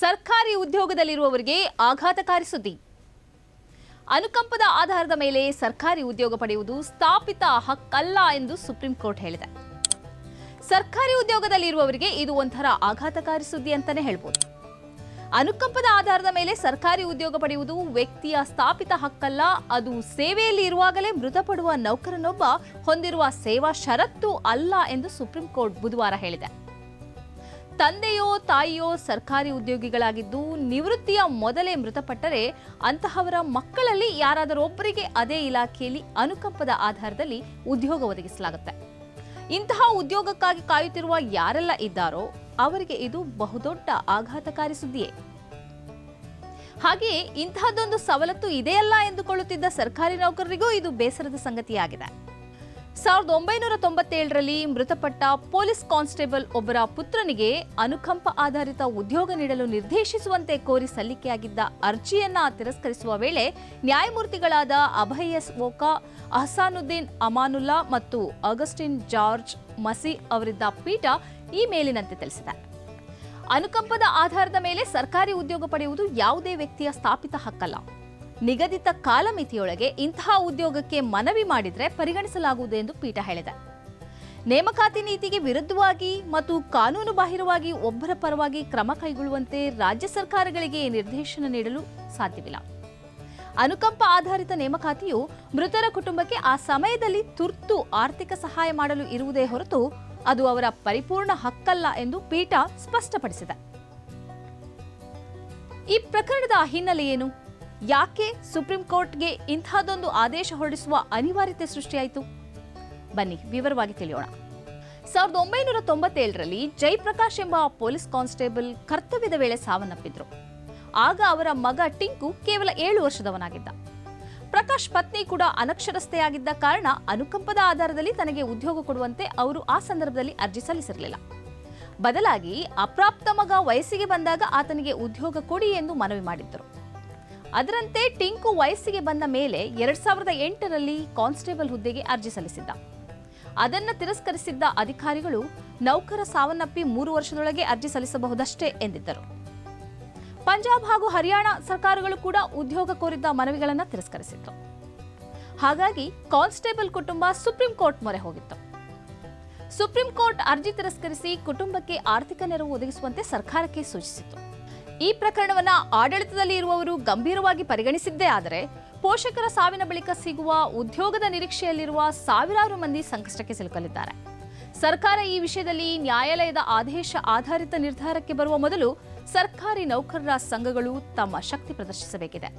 ಸರ್ಕಾರಿ ಉದ್ಯೋಗದಲ್ಲಿರುವವರಿಗೆ ಆಘಾತಕಾರಿ ಸುದ್ದಿ. ಅನುಕಂಪದ ಆಧಾರದ ಮೇಲೆ ಸರ್ಕಾರಿ ಉದ್ಯೋಗ ಪಡೆಯುವುದು ಸ್ಥಾಪಿತ ಹಕ್ಕಲ್ಲ ಎಂದು ಸುಪ್ರೀಂ ಕೋರ್ಟ್ ಹೇಳಿದೆ. ಸರ್ಕಾರಿ ಉದ್ಯೋಗದಲ್ಲಿರುವವರಿಗೆ ಇದು ಒಂಥರ ಆಘಾತಕಾರಿ ಸುದ್ದಿ ಅಂತಾನೆ ಹೇಳ್ಬೋದು. ಅನುಕಂಪದ ಆಧಾರದ ಮೇಲೆ ಸರ್ಕಾರಿ ಉದ್ಯೋಗ ಪಡೆಯುವುದು ವ್ಯಕ್ತಿಯ ಸ್ಥಾಪಿತ ಹಕ್ಕಲ್ಲ, ಅದು ಸೇವೆಯಲ್ಲಿ ಇರುವಾಗಲೇ ಮೃತಪಡುವ ನೌಕರನೊಬ್ಬ ಹೊಂದಿರುವ ಸೇವಾ ಷರತ್ತು ಅಲ್ಲ ಎಂದು ಸುಪ್ರೀಂ ಕೋರ್ಟ್ ಬುಧವಾರ ಹೇಳಿದೆ. ತಂದೆಯೋ ತಾಯಿಯೋ ಸರ್ಕಾರಿ ಉದ್ಯೋಗಿಗಳಾಗಿದ್ದು ನಿವೃತ್ತಿಯ ಮೊದಲೇ ಮೃತಪಟ್ಟರೆ ಅಂತಹವರ ಮಕ್ಕಳಲ್ಲಿ ಯಾರಾದರೊಬ್ಬರಿಗೆ ಅದೇ ಇಲಾಖೆಯಲ್ಲಿ ಅನುಕಂಪದ ಆಧಾರದಲ್ಲಿ ಉದ್ಯೋಗ ಒದಗಿಸಲಾಗುತ್ತೆ. ಇಂತಹ ಉದ್ಯೋಗಕ್ಕಾಗಿ ಕಾಯುತ್ತಿರುವ ಯಾರೆಲ್ಲ ಇದ್ದಾರೋ ಅವರಿಗೆ ಇದು ಬಹುದೊಡ್ಡ ಆಘಾತಕಾರಿ ಸುದ್ದಿಯೇ. ಹಾಗೆಯೇ ಇಂತಹದ್ದೊಂದು ಸವಲತ್ತು ಇದೆಯಲ್ಲ ಎಂದುಕೊಳ್ಳುತ್ತಿದ್ದ ಸರ್ಕಾರಿ ನೌಕರರಿಗೂ ಇದು ಬೇಸರದ ಸಂಗತಿಯಾಗಿದೆ. ಸಾವಿರದ ಒಂಬೈನೂರ ತೊಂಬತ್ತೇಳರಲ್ಲಿ ಮೃತಪಟ್ಟ ಪೊಲೀಸ್ ಕಾನ್ಸ್ಟೇಬಲ್ ಒಬ್ಬರ ಪುತ್ರನಿಗೆ ಅನುಕಂಪ ಆಧಾರಿತ ಉದ್ಯೋಗ ನೀಡಲು ನಿರ್ದೇಶಿಸುವಂತೆ ಕೋರಿ ಸಲ್ಲಿಕೆಯಾಗಿದ್ದ ಅರ್ಜಿಯನ್ನ ತಿರಸ್ಕರಿಸುವ ವೇಳೆ ನ್ಯಾಯಮೂರ್ತಿಗಳಾದ ಅಭಯ್ ಎಸ್ ಓಕಾ, ಅಹಸಾನುದ್ದೀನ್ ಅಮಾನುಲ್ಲಾ ಮತ್ತು ಅಗಸ್ಟಿನ್ ಜಾರ್ಜ್ ಮಸಿ ಅವರಿದ್ದ ಪೀಠ ಈ ಮೇಲಿನಂತೆ ತಿಳಿಸಿದೆ. ಅನುಕಂಪದ ಆಧಾರದ ಮೇಲೆ ಸರ್ಕಾರಿ ಉದ್ಯೋಗ ಪಡೆಯುವುದು ಯಾವುದೇ ವ್ಯಕ್ತಿಯ ಸ್ಥಾಪಿತ ಹಕ್ಕಲ್ಲ. ನಿಗದಿತ ಕಾಲಮಿತಿಯೊಳಗೆ ಇಂತಹ ಉದ್ಯೋಗಕ್ಕೆ ಮನವಿ ಮಾಡಿದರೆ ಪರಿಗಣಿಸಲಾಗುವುದು ಎಂದು ಪೀಠ ಹೇಳಿದೆ. ನೇಮಕಾತಿ ನೀತಿಗೆ ವಿರುದ್ಧವಾಗಿ ಮತ್ತು ಕಾನೂನು ಬಾಹಿರವಾಗಿ ಒಬ್ಬರ ಪರವಾಗಿ ಕ್ರಮ ಕೈಗೊಳ್ಳುವಂತೆ ರಾಜ್ಯ ಸರ್ಕಾರಗಳಿಗೆ ನಿರ್ದೇಶನ ನೀಡಲು ಸಾಧ್ಯವಿಲ್ಲ. ಅನುಕಂಪ ಆಧಾರಿತ ನೇಮಕಾತಿಯು ಮೃತರ ಕುಟುಂಬಕ್ಕೆ ಆ ಸಮಯದಲ್ಲಿ ತುರ್ತು ಆರ್ಥಿಕ ಸಹಾಯ ಮಾಡಲು ಇರುವುದೇ ಹೊರತು ಅದು ಅವರ ಪರಿಪೂರ್ಣ ಹಕ್ಕಲ್ಲ ಎಂದು ಪೀಠ ಸ್ಪಷ್ಟಪಡಿಸಿದೆ. ಈ ಪ್ರಕರಣದ ಹಿನ್ನೆಲೆ ಏನು? ಯಾಕೆ ಸುಪ್ರೀಂ ಕೋರ್ಟ್ಗೆ ಇಂತಹದೊಂದು ಆದೇಶ ಹೊರಡಿಸುವ ಅನಿವಾರ್ಯತೆ ಸೃಷ್ಟಿಯಾಯಿತು? ಬನ್ನಿ, ವಿವರವಾಗಿ ತಿಳಿಯೋಣ. ಸಾವಿರದ ಒಂಬೈನೂರ ತೊಂಬತ್ತೇಳರಲ್ಲಿ ಜಯಪ್ರಕಾಶ್ ಎಂಬ ಪೊಲೀಸ್ ಕಾನ್ಸ್ಟೇಬಲ್ ಕರ್ತವ್ಯದ ವೇಳೆ ಸಾವನ್ನಪ್ಪಿದ್ರು. ಆಗ ಅವರ ಮಗ ಟಿಂಕು ಕೇವಲ ಏಳು ವರ್ಷದವನಾಗಿದ್ದ. ಪ್ರಕಾಶ್ ಪತ್ನಿ ಕೂಡ ಅನಕ್ಷರಸ್ಥೆಯಾಗಿದ್ದ ಕಾರಣ ಅನುಕಂಪದ ಆಧಾರದಲ್ಲಿ ತನಗೆ ಉದ್ಯೋಗ ಕೊಡುವಂತೆ ಅವರು ಆ ಸಂದರ್ಭದಲ್ಲಿ ಅರ್ಜಿ ಸಲ್ಲಿಸಿರಲಿಲ್ಲ. ಬದಲಾಗಿ ಅಪ್ರಾಪ್ತ ಮಗ ವಯಸ್ಸಿಗೆ ಬಂದಾಗ ಆತನಿಗೆ ಉದ್ಯೋಗ ಕೊಡಿ ಎಂದು ಮನವಿ ಮಾಡಿದ್ದರು. ಅದರಂತೆ ಟಿಂಕು ವಯಸ್ಸಿಗೆ ಬಂದ ಮೇಲೆ ಎರಡ್ ಸಾವಿರದ ಎಂಟರಲ್ಲಿ ಕಾನ್ಸ್ಟೇಬಲ್ ಹುದ್ದೆಗೆ ಅರ್ಜಿ ಸಲ್ಲಿಸಿದ್ದ. ಅದನ್ನು ತಿರಸ್ಕರಿಸಿದ್ದ ಅಧಿಕಾರಿಗಳು ನೌಕರ ಸಾವನ್ನಪ್ಪಿ ಮೂರು ವರ್ಷದೊಳಗೆ ಅರ್ಜಿ ಸಲ್ಲಿಸಬಹುದಷ್ಟೇ ಎಂದಿದ್ದರು. ಪಂಜಾಬ್ ಹಾಗೂ ಹರಿಯಾಣ ಸರ್ಕಾರಗಳು ಕೂಡ ಉದ್ಯೋಗ ಕೋರಿದ್ದ ಮನವಿಗಳನ್ನು ತಿರಸ್ಕರಿಸಿತ್ತು. ಹಾಗಾಗಿ ಕಾನ್ಸ್ಟೇಬಲ್ ಕುಟುಂಬ ಸುಪ್ರೀಂ ಕೋರ್ಟ್ ಮೊರೆ ಹೋಗಿತ್ತು. ಸುಪ್ರೀಂ ಕೋರ್ಟ್ ಅರ್ಜಿ ತಿರಸ್ಕರಿಸಿ ಕುಟುಂಬಕ್ಕೆ ಆರ್ಥಿಕ ನೆರವು ಒದಗಿಸುವಂತೆ ಸರ್ಕಾರಕ್ಕೆ ಸೂಚಿಸಿತ್ತು. ಈ ಪ್ರಕರಣವನ್ನ ಆಡಳಿತದಲ್ಲಿ ಇರುವವರು ಗಂಭೀರವಾಗಿ ಪರಿಗಣಿಸಿದ್ದೇ ಆದರೆ ಪೋಷಕರ ಸಾವಿನ ಬಳಿಕ ಸಿಗುವ ಉದ್ಯೋಗದ ನಿರೀಕ್ಷೆಯಲ್ಲಿರುವ ಸಾವಿರಾರು ಮಂದಿ ಸಂಕಷ್ಟಕ್ಕೆ ಸಿಲುಕಲಿದ್ದಾರೆ. ಸರ್ಕಾರ ಈ ವಿಷಯದಲ್ಲಿ ನ್ಯಾಯಾಲಯದ ಆದೇಶ ಆಧಾರಿತ ನಿರ್ಧಾರಕ್ಕೆ ಬರುವ ಮೊದಲು ಸರ್ಕಾರಿ ನೌಕರರ ಸಂಘಗಳು ತಮ್ಮ ಶಕ್ತಿ ಪ್ರದರ್ಶಿಸಬೇಕಿದೆ.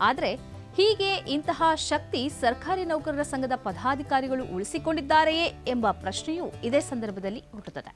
ಆದರೆ ಹೀಗೆ ಇಂತಹ ಶಕ್ತಿ ಸರ್ಕಾರಿ ನೌಕರರ ಸಂಘದ ಪದಾಧಿಕಾರಿಗಳು ಉಳಿಸಿಕೊಂಡಿದ್ದಾರೆಯೇ ಎಂಬ ಪ್ರಶ್ನೆಯೂ ಇದೇ ಸಂದರ್ಭದಲ್ಲಿ ಹುಟ್ಟುತ್ತದೆ.